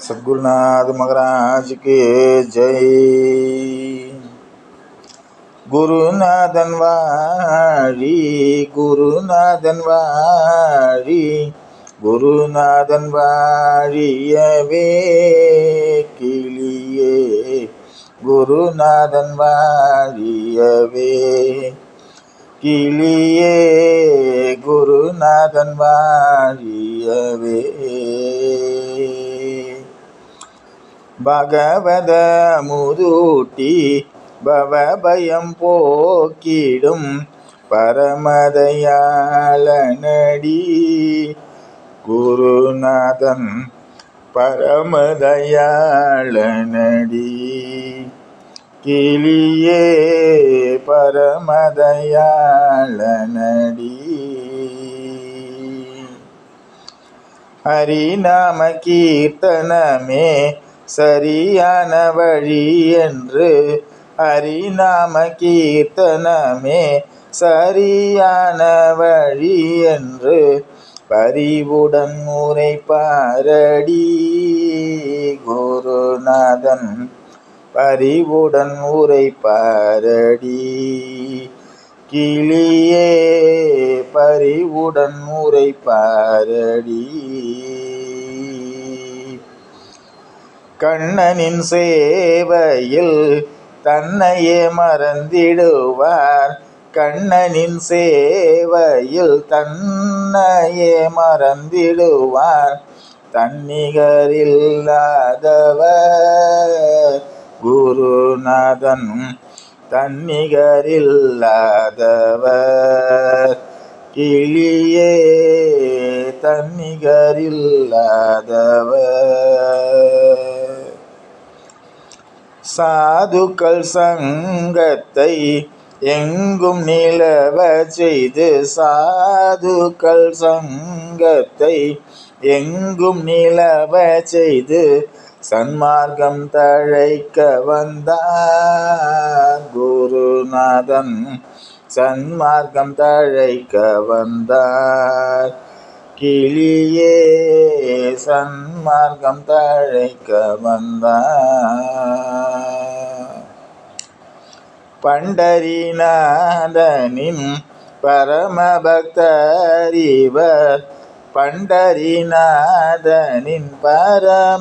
सदगुरुनाथ महाराज के जय। गुरु नादनवारी गुरु नादनवारी गुरु नादनवारी अवे के लिए। गुरु नादनवारी अवे के लिए। गुरु नादनवारी अवे பகவத முதூட்டி பவபயம் போக்கிடும் பரமதயாளனடி. குருநாதன் பரமதயாளனடி. கிளியே பரமதயாளனடி. ஹரிநாம கீர்த்தனமே சரியான வழி என்று ஹரிநாம கீர்த்தனமே. சரியான வழி என்று பரிவுடன் உரைப்பாரடி குருநாதன். பரிவுடன் உரைப்பாரடி கிளியே பரிவுடன் உரைப்பாரடி கண்ணனின் சேவையில் தன்னையே மறந்திடுவார். கண்ணனின் சேவையில் தன்னையே மறந்திடுவார். தன்னிகரில்லாதவர் குருநாதன் தன்னிகரில்லாதவர் கிளியே தன்னிகரில்லாதவர். சாதுக்கள் சங்கத்தை எங்கும் நிலவ செய்து சாதுக்கள் சங்கத்தை எங்கும் நிலவ செய்து சன்மார்க்கம் தழைக்க வந்தார் குருநாதன். சன்மார்க்கம் தழைக்க வந்தார். கிளியே சன்மார்க்கம் தழைக்க வந்தார். பண்டரிநாதனின் பரமபக்தரிவர் பண்டரிநாதனின் பரமபக்தரிவர்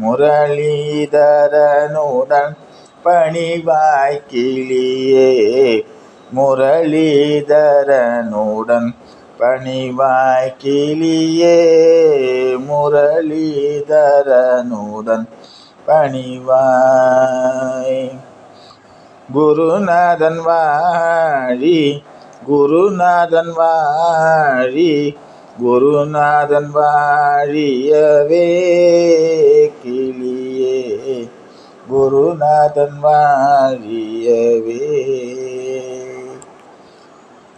முரளிதரனுடன் பணிவாய்க்கிளியே முரளிதரனுடன் பணிவாய் கிளியே முரளிதரனுடன் பணிவாய். குருநாதன் வாழி குருநாதன் வாழி குருநாதன் வாழியவே கிளியே குருநாதன் வாழியவே